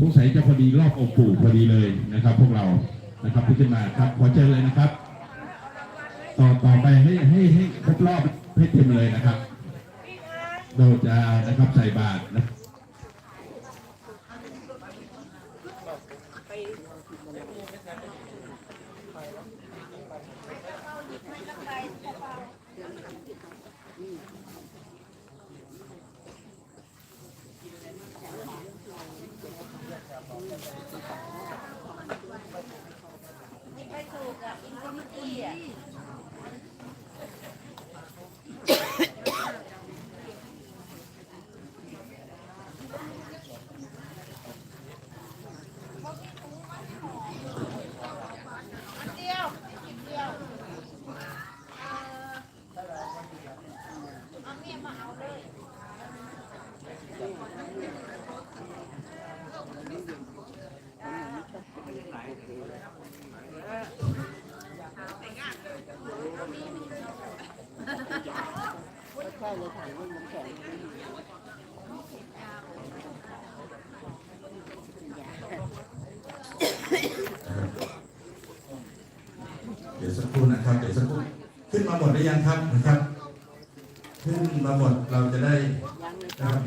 สงสัยจะพอดีรอบองค์ปู่พอดีเลยนะครับ พวกเรานะครับที่ขึ้นมาครับขอเชิญเลยนะครับ ต่อต่อไปให้ให้ให้ครบรอบให้เต็มเลยนะครับ เราจะนะครับใส่บาตรนะไม่ เดี๋ยวสักครู่นะครับเดี๋ยวสักครู่ขึ้นมาหมดหรือยังครับนะครับ ขึ้นมาหมดเราจะได้นะครับ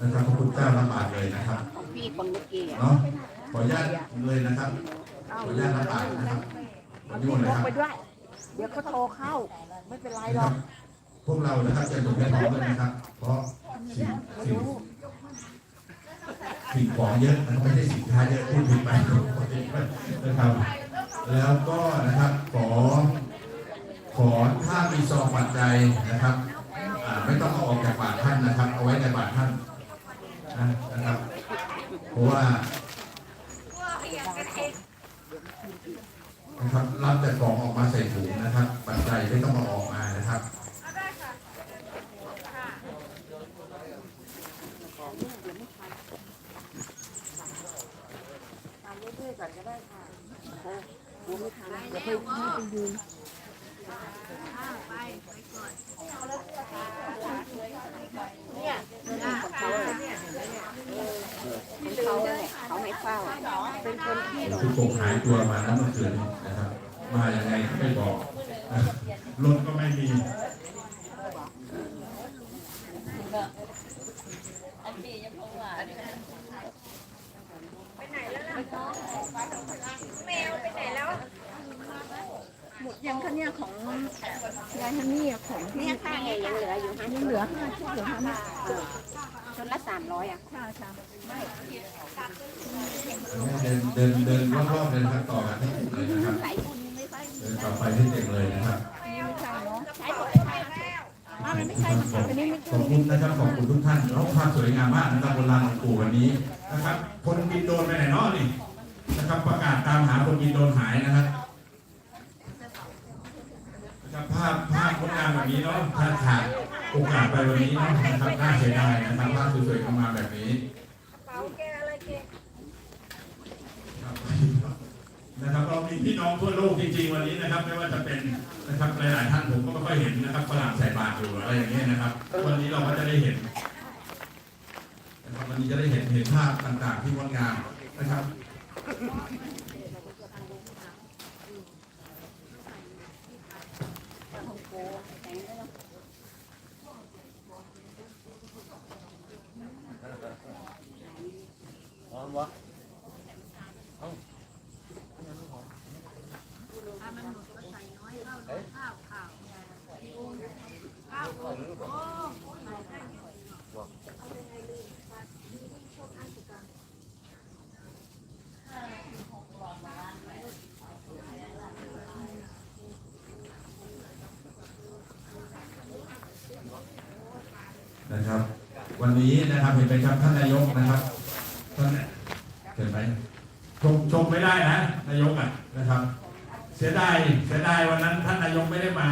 นะครับพระคุณเจ้าละบาทเลยนะครับพี่คนเมื่อกี้อะเนาะขออนุญาตเลยนะครับขออนุญาตละบาทนะครับขออนุญาตเลยลคงรับไปด้วยเดี๋ยวเขาโทรเข้า ไม่เป็นไรหรนะคอรักบ พวกเรานะครับจะอยู่ในท้องด้วยนะครับ เพราะสิ่งสิ่งสิ่งของเยอะนะครับไม่ใช่สินค้าเยอะพูดผิดไปนะครับ แล้วก็นะครับขอขอถ้ามีซองปัจจัยนะครับไม่ต้องเอาออกจากบาทท่านนะครับ เอาไว้ในบาทท่านนะครับ เพราะว่านะครับรับแต่ของออกมาใส่ถุงนะครับ ปัจจัยไม่ต้องเอาออกมานะครับ ทำเรื่อยๆก่อนก็ได้ค่ะเอ อกูไม่ทันเดี๋ยวไปให้ไปยืนเนี่ยของเขาอะของเขาแหละเขาไม่เฝ้าเป็นคนที่คุณคงหายตัวมานั้นเมื่อคืนนะครับ มาอย่างไงก็ไม่บอกรถก็ไม่มีอันนี้ยังคงหวาน แมวไปไหนแล้ว หมดยังคะเนี่ยของยายฮันนี่อะของที่เนี่ยค่ะยังเหลืออยู่ฮันยังเหลือห้าชุดเหลือห้านะชุดละสามร้อยอะค่ะค่ะไม่เดินเดินเดินรอบๆเดินครับต่อกันให้ติดเลยนะครับหลายคนไม่ค่อยเดินต่อไปให้เต็มเลยนะครับ ขอบคุณนะครับขอบคุณทุกท่านรับควภาพสวยงามมากนะครับบนลานหลวงปู่วันนี้นะครับ คนบินโดนไปไหนเนาะนี่นะครับ ประกาศตามหาคนบินโดนหายนะครับนะครับภาพภาพงดงามแบบนี้เนาะถ้าขาดโอกาสไปวันนี้เนาะนะครับน่าเสียดายนะครับภาพสวยๆเข้ามาแบบนี้ เป๋าแกอะไรแก นะครับเรามีพี่น้องทั่วโลกจริงๆวันนี้นะครับ ไม่ว่าจะเป็นนะครับหลายๆท่านผมก็ไม่ค่อยเห็นนะครับฝรั่งใส่บาตรอยู่อะไรอย่างเงี้ยนะครับ วันนี้เราก็จะได้เห็นนะครับวันนี้จะได้เห็นเห็นภาพต่างๆที่งดงามนะครับ นะครับ วันนี้นะครับเห็นไหมครับท่านนายกนะครับท่านเห็นไหมชมชมไม่ได้นะนายกอะนะครับ เสียดายเสียดายวันนั้นท่านนายกไม่ได้มา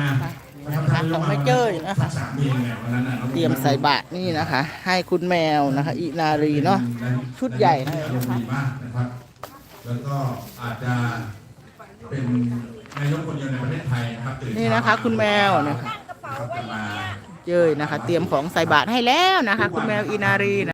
นะครับท่านนายกของแม่เจ้ยนะคะสักสามปีไงวันนั้นน่ะเตรียมใส่บาตรนี่นะคะ ให้คุณแมวนะคะ อินารีเนาะชุดใหญ่เลยนะคะอารมณ์ดีมากนะครับ แล้วก็อาจจะเป็นนายกคนเดียวในประเทศไทยนะครับตื่นนี่นะคะ คุณแมวนะคะ เจ้ยนะคะ เตรียมของใส่บาตรให้แล้วนะคะ คุณแมวอินารีนะ